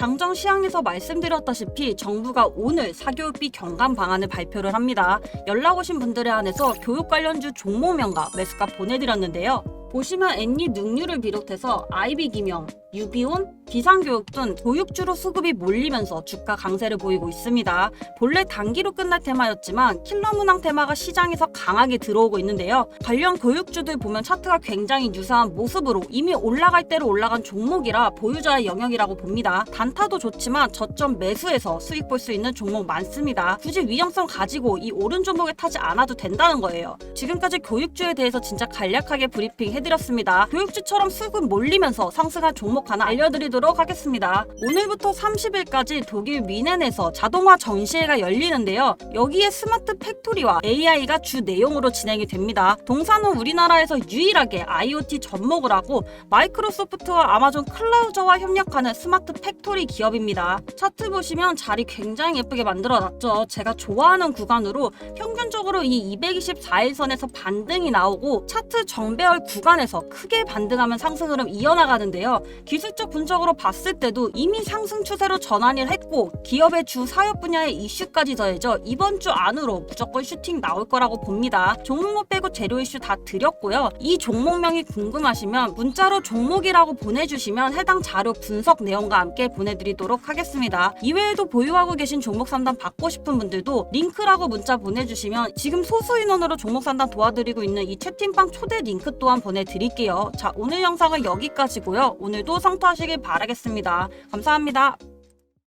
장정 시황에서 말씀드렸다시피 정부가 오늘 사교육비 경감 방안을 발표를 합니다. 연락 오신 분들에 한해서 교육 관련주 종목명과 매수가 보내드렸는데요. 보시면 앤니 능률을 비롯해서 아이비 기명, 유비온, 비상교육 등 교육주로 수급이 몰리면서 주가 강세를 보이고 있습니다. 본래 단기로 끝날 테마였지만 킬러 문항 테마가 시장에서 강하게 들어오고 있는데요. 관련 교육주들 보면 차트가 굉장히 유사한 모습으로 이미 올라갈 대로 올라간 종목이라 보유자의 영역이라고 봅니다. 단타도 좋지만 저점 매수해서 수익 볼 수 있는 종목 많습니다. 굳이 위험성 가지고 이 오른 종목에 타지 않아도 된다는 거예요. 지금까지 교육주에 대해서 진짜 간략하게 브리핑 해드렸습니다. 교육주처럼 수급 몰리면서 상승한 종목 하나 알려드리도록 하겠습니다. 오늘부터 30일까지 독일 미넨에서 자동화 전시회가 열리는데요. 여기에 스마트 팩토리와 AI가 주 내용으로 진행이 됩니다. 동사는 우리나라에서 유일하게 IoT 접목을 하고 마이크로소프트와 아마존 클라우저와 협력하는 스마트 팩토리 기업입니다. 차트 보시면 자리 굉장히 예쁘게 만들어 놨죠. 제가 좋아하는 구간으로 평균적으로 이 224일선에서 반등이 나오고 차트 정배열 구간에서 크게 반등하면 상승 흐름 이어나가는데요. 기술적 분석으로 봤을 때도 이미 상승 추세로 전환을 했고 기업의 주 사업 분야의 이슈까지 더해져 이번 주 안으로 무조건 슈팅 나올 거라고 봅니다. 종목 빼고 재료 이슈 다 드렸고요. 이 종목명이 궁금하시면 문자로 종목이라고 보내주시면 해당 자료 분석 내용과 함께 보내드리도록 하겠습니다. 이외에도 보유하고 계신 종목 상담 받고 싶은 분들도 링크라고 문자 보내주시면 지금 소수 인원으로 종목 상담 도와드리고 있는 이 채팅방 초대 링크 또한 보내드릴게요. 자 오늘 영상은 여기까지고요. 오늘도 성투하시길 바라겠습니다. 감사합니다.